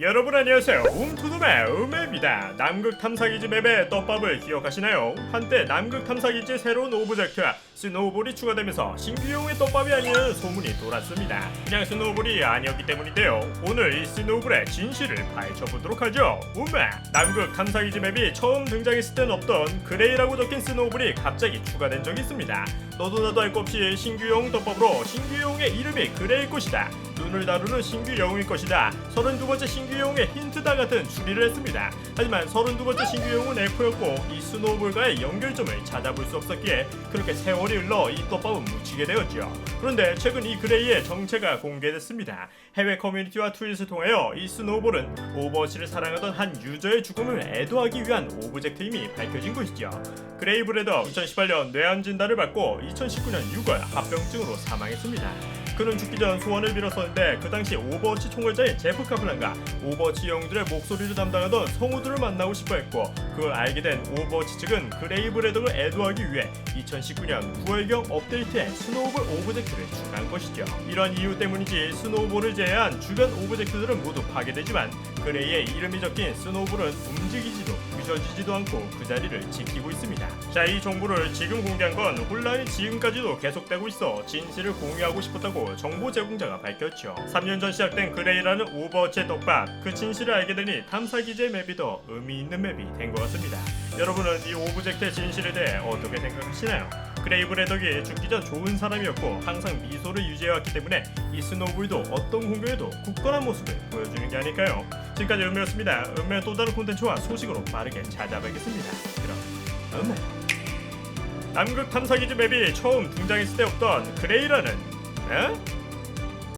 여러분 안녕하세요. 움투둠의 음입니다. 남극 탐사기지 맵의 떡밥을 기억하시나요? 한때 남극 탐사기지 새로운 오브젝트 스노우볼이 추가되면서 신규용의 떡밥이 아니라는 소문이 돌았습니다. 그냥 스노우볼이 아니었기 때문인데요. 오늘 이 스노우볼의 진실을 파헤쳐보도록 하죠. 우메 남극 탐사기지 맵이 처음 등장했을 땐 없던 그레이라고 적힌 스노우볼이 갑자기 추가된 적이 있습니다. 너도 나도 알것 없이 신규용 떡밥으로 신규용의 이름이 그레일 것이다 눈을 다루는 신규 영웅일 것이다. 32번째 신규 영웅의 힌트다 같은 추리를 했습니다. 하지만 32번째 신규 영웅은 F였고 이 스노우볼과의 연결점을 찾아볼 수 없었기에 그렇게 세월이 흘러 이 떡밥은 묻히게 되었죠. 그런데 최근 이 그레이의 정체가 공개됐습니다. 해외 커뮤니티와 트윗을 통하여 이 스노우볼은 오버워치를 사랑하던 한 유저의 죽음을 애도하기 위한 오브젝트임이 밝혀진 것이죠. 그레이 브레더 2018년 뇌암 진단을 받고 2019년 6월 합병증으로 사망했습니다. 그는 죽기 전 소원을 빌 었었는데 그 당시 오버워치 총괄자인 제프 카플란과 오버워치 영웅들의 목소리를 담당하던 성우들을 만나고 싶어했고 그걸 알게 된 오버워치 측은 그레이 브 레더를 애도하기 위해 2019년 9월경 업데이트에 스노우볼 오브젝트를 추가한 것이죠. 이런 이유 때문인지 스노우볼을 제외한 주변 오브젝트들은 모두 파괴되지만 그레이의 이름이 적힌 스노우볼은 움직이지도 부셔지지도 않고 그 자리를 지키고 있습니다. 자, 이 정보를 지금 공개한 건 혼란이 지금까지도 계속되고 있어 진실을 공유하고 싶었다고 정보 제공자가 밝혔죠. 3년 전 시작된 그레이라는 오버워치의 떡밥, 그 진실을 알게 되니 탐사 기제 맵이 더 의미 있는 맵이 된 것 같습니다. 여러분은 이 오브젝트의 진실에 대해 어떻게 생각하시나요? 그레이브 레덕이 죽기 전 좋은 사람이었고 항상 미소를 유지해왔기 때문에 이 스노우볼도 어떤 공격에도 굳건한 모습을 보여주는 게 아닐까요? 지금까지 은매였습니다. 은매의 또 다른 콘텐츠와 소식으로 빠르게 찾아뵙겠습니다. 그럼 은매 남극 탐사기지 맵이 처음 등장했을 때 없던 그레이라는 에?